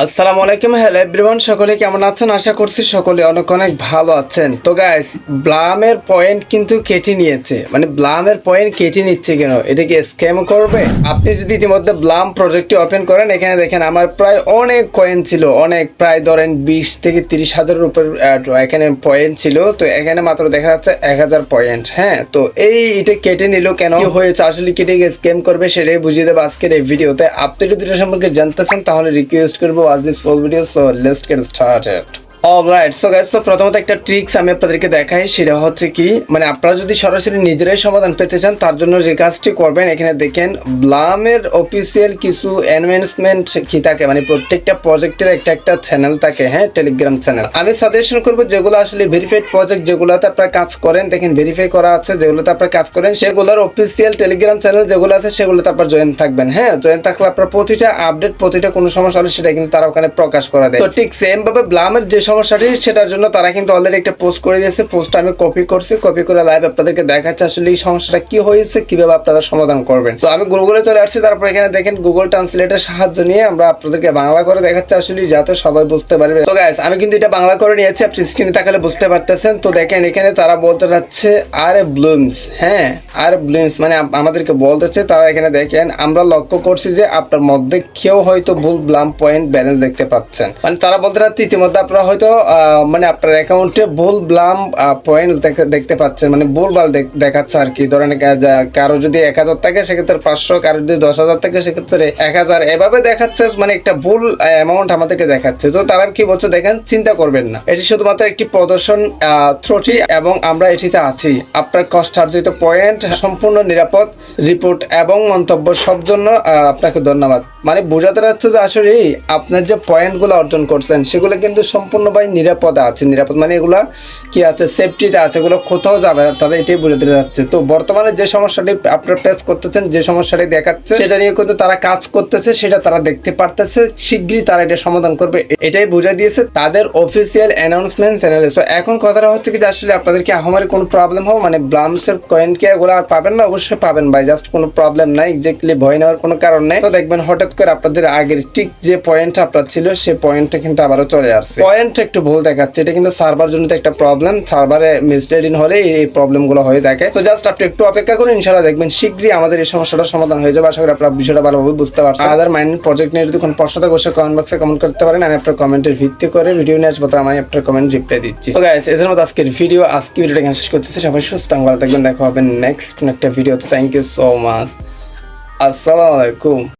আসসালামু আলাইকুম, hello everyone সকলে কেমন আছেন? আশা করছি সকলে অনেক অনেক ভালো আছেন। তো গাইস ব্লামের পয়েন্ট কিন্তু কেটে নিয়েছে। মানে ব্লামের পয়েন্ট কেটে নিচ্ছে কেন? এটা কি স্ক্যাম করবে? আপনি যদি ইতিমধ্যে ব্লাম প্রজেক্টটি ওপেন করেন, এখানে দেখেন আমার প্রায় অনেক কয়েন ছিল। অনেক, প্রায় ধরেন বিশ থেকে তিরিশ হাজারের উপর এখানে পয়েন্ট ছিল। তো এখানে মাত্র দেখা যাচ্ছে এক হাজার পয়েন্ট হ্যাঁ? তো এই এটা কেটে নিল কেন? হয়েছে? আসলে কেটে স্ক্যাম করবে? সেটাই বুঝিয়ে দেবো আজকের এই ভিডিওতে আপনি যদি এটা সম্পর্কে জানতে চান, তাহলে রিকোয়েস্ট করব watch this full video so let's get started. Alright so guys তো প্রথমত একটা ট্রিক্স আমি আপনাদেরকে দেখাই, সেটা হচ্ছে কি মানে আপনারা যদি সরাসরি নিজেরাই সমাধান পেতে চান, তার জন্য যে কাজটি করবেন, এখানে দেখেন, ব্লামের অফিসিয়াল কিছু অ্যানাউন্সমেন্ট কি থাকে মানে প্রত্যেকটা প্রজেক্টের একটা একটা চ্যানেল থাকে হ্যাঁ টেলিগ্রাম চ্যানেল আমি সাজেশন করব, যেগুলো আসলে ভেরিফাইড প্রজেক্ট যেগুলোতে আপনারা কাজ করেন, দেখেন ভেরিফাই করা আছে, যেগুলোতে আপনারা কাজ করেন, সেগুলোর অফিসিয়াল টেলিগ্রাম চ্যানেল যেগুলো আছে, সেগুলোতে আপনার জয়েন থাকবেন হ্যাঁ জয়েন থাকলে আপনার প্রতিটা আপডেট প্রতিটা কোনো সমস্যা হলে সেটা কিন্তু তারা ওখানে প্রকাশ করা দেয়। তো ঠিক সেম ভাবে ব্লামের যে সমস্যাটি, সেটার জন্য তারা কিন্তু অলরেডি একটা পোস্ট করে দিয়েছে। পোস্টটা আমি কপি করছি। কপি করে লাইভ আপনাদেরকে দেখাচ্ছে আসলে এই সমস্যাটা কি হয়েছে, কীভাবে আপনারা সমাধান করবেন। তো আমি গুগলে চলে আসছি, তারপর এখানে দেখেন গুগল ট্রান্সলেটের সাহায্য নিয়ে আমরা আপনাদেরকে বাংলা করে দেখাচ্ছি আসলে, যাতে সবাই বুঝতে পারবে। তো গাইস আমি কিন্তু এটা বাংলা করে নিয়েছি, আপনি স্ক্রিনে তাকালে বুঝতে পারতেছেন। তো দেখেন এখানে তারা বলতে যাচ্ছে আর ব্লুমস হ্যাঁ আর ব্লুমস মানে আমাদেরকে বলতেছে, তারা এখানে দেখেন, আমরা লক্ষ্য করছি যে আপনার মধ্যে কেউ হয়তো ভুল ব্লাম পয়েন্ট ব্যালেন্স দেখতে পাচ্ছেন। মানে তারা বলতে চাচ্ছে ইতিমধ্যে আপনারা হয়তো আহ, মানে আপনার অ্যাকাউন্টে ভুল ব্লাম পয়েন্ট দেখতে পাচ্ছেন মানে ভুল দেখ- দেখাচ্ছে আর কি। ধরেন কারও যদি এক হাজার থাকে সেক্ষেত্রে পাঁচশো কারও যদি দশ হাজার থাকে সেক্ষেত্রে এক হাজার। এভাবে দেখাচ্ছে মানে একটা ভুল অ্যামাউন্ট আমাদেরকে দেখাচ্ছে। তো তারা কি বলছে দেখেন চিন্তা করবেন না। এটি শুধুমাত্র একটি প্রদর্শন ত্রুটি এবং আমরা এটিতে আছি। আপনার কষ্ট কষ্টার্জিত পয়েন্ট সম্পূর্ণ নিরাপদ রিপোর্ট এবং মন্তব্য সব জন্য আপনাকে ধন্যবাদ। মানে বোঝাতে যাচ্ছে যে আসলে আপনার যে পয়েন্টগুলো অর্জন করছেন সেগুলো কিন্তু সম্পূর্ণভাবে নিরাপদে আছে, নিরাপদ মানে এগুলা কি আছে সেফটিতে আছে, এগুলো কোথাও যাবে না, তারা এটাই বোঝাতে যাচ্ছে। তো বর্তমানে যে সমস্যাটি আপনারা ফেস করতেছেন, যে সমস্যাটি দেখাচ্ছে, সেটা নিয়ে কিন্তু তারা কাজ করতেছে, সেটা তারা দেখতে পারতেছে, শিগগিরই তারা এটা সমাধান করবে, এটাই বোঝা দিয়েছে তাদের অফিসিয়াল অ্যানাউন্সমেন্ট চ্যানেলে সো এখন কথাটা হচ্ছে কি যে আসলে আপনাদের কি আহমারি কোনো প্রবলেম হবে? মানে ব্লামসের কয়েন কি এগুলো আর পাবেন না? অবশ্যই পাবেন ভাই জাস্ট কোনো প্রবলেম নাই এক্স্যাক্টলি ভয় নেওয়ার কোনো কারণ নেই। তো দেখবেন হঠাৎ করে আপনাদের আগের ঠিক যে পয়েন্ট আপনার ছিল, সে পয়েন্টটা কিন্তু আবারও চলে আসছে। পয়েন্টটা একটু ভুল দেখাচ্ছে। এটা কিন্তু সার্ভার জন্য তো একটা প্রবলেম সার্ভারে মিসলেডিং হলে এই প্রবলেমগুলো হয়ে থাকে। তো জাস্ট আপনি একটু অপেক্ষা করুন ইনশাআল্লাহ দেখবেন শীঘ্রই আমাদের এই সমস্যাটা সমাধান হয়ে যাবে। আশা করি আপনারা বিষয়টা ভালোভাবে বুঝতে পারছেন। আদার মাইন্ড প্রজেক্ট নিয়ে যদি কোনো প্রশ্ন থাকে অবশ্যই কমেন্ট বক্সে কমেন্ট করতে পারেন। আমি আপনার কমেন্টের ভিত্তি করে ভিডিও নিয়ে আসব তো আমি আপনার কমেন্ট রিপ্লাই দিচ্ছি। তো গাইস এদের মতো আজকের ভিডিও আজকে ভিডিওটা এখানে শেষ করতেছি। সবাই সুস্থ ভালো থাকবেন। দেখা হবে নেক্সট একটা ভিডিও তো। থ্যাংক ইউ সো মাচ আসসালামু আলাইকুম।